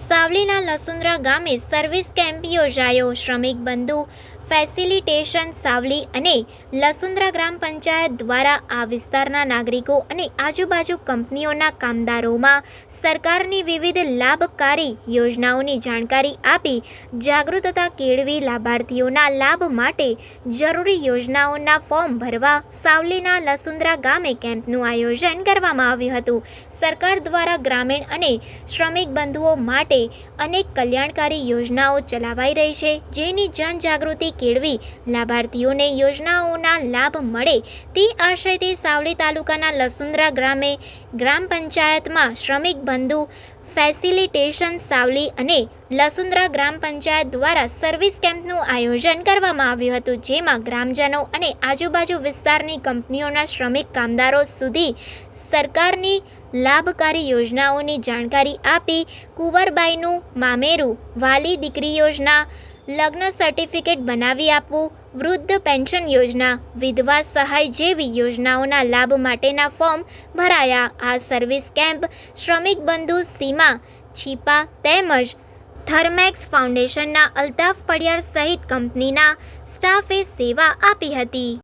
સાવલીના લસુંદ્રા ગામે service camp યોજાયો. શ્રમિક બંધુ, ફેસિલિટેશન સાવલી અને લસુંદ્રા ગ્રામ પંચાયત દ્વારા આ વિસ્તારના નાગરિકો અને આજુબાજુ કંપનીઓના કામદારોમાં સરકારની વિવિધ લાભકારી યોજનાઓની જાણકારી આપી જાગૃતતા કેળવી લાભાર્થીઓના લાભ માટે જરૂરી યોજનાઓના ફોર્મ ભરવા સાવલીના લસુંદ્રા ગામે કેમ્પનું આયોજન કરવામાં આવ્યું હતું. સરકાર દ્વારા ગ્રામીણ અને શ્રમિક બંધુઓ માટે અનેક કલ્યાણકારી યોજનાઓ ચલાવાઈ રહી છે, જેની જનજાગૃતિ કેળવી લાભાર્થીઓને યોજનાઓના લાભ મળે તે આશયથી સાવલી તાલુકાના લસુંદ્રા ગ્રામે ગ્રામ પંચાયતમાં શ્રમિક બંધુ ફેસિલિટેશન સાવલી અને લસુંદ્રા ગ્રામ પંચાયત દ્વારા સર્વિસ કેમ્પનું આયોજન કરવામાં આવ્યું હતું, જેમાં ગ્રામજનો અને આજુબાજુ વિસ્તારની કંપનીઓના શ્રમિક કામદારો સુધી સરકારની લાભકારી યોજનાઓની જાણકારી આપી, કુંવરબાઈનું મામેરું વાલી દીકરી યોજના લગ્ન સર્ટિફિકેટ બનાવી આપવું વૃદ્ધ પેન્શન યોજના, વિધવા સહાય જેવી યોજનાઓના લાભ માટેના ફોર્મ ભરાયા. આ સર્વિસ કેમ્પ શ્રમિક બંધુ સીમા, છીપા તેમજ થર્મેક્સ ફાઉન્ડેશનના અલ્તાફ પડિયાર સહિત કંપનીના સ્ટાફે સેવા આપી હતી.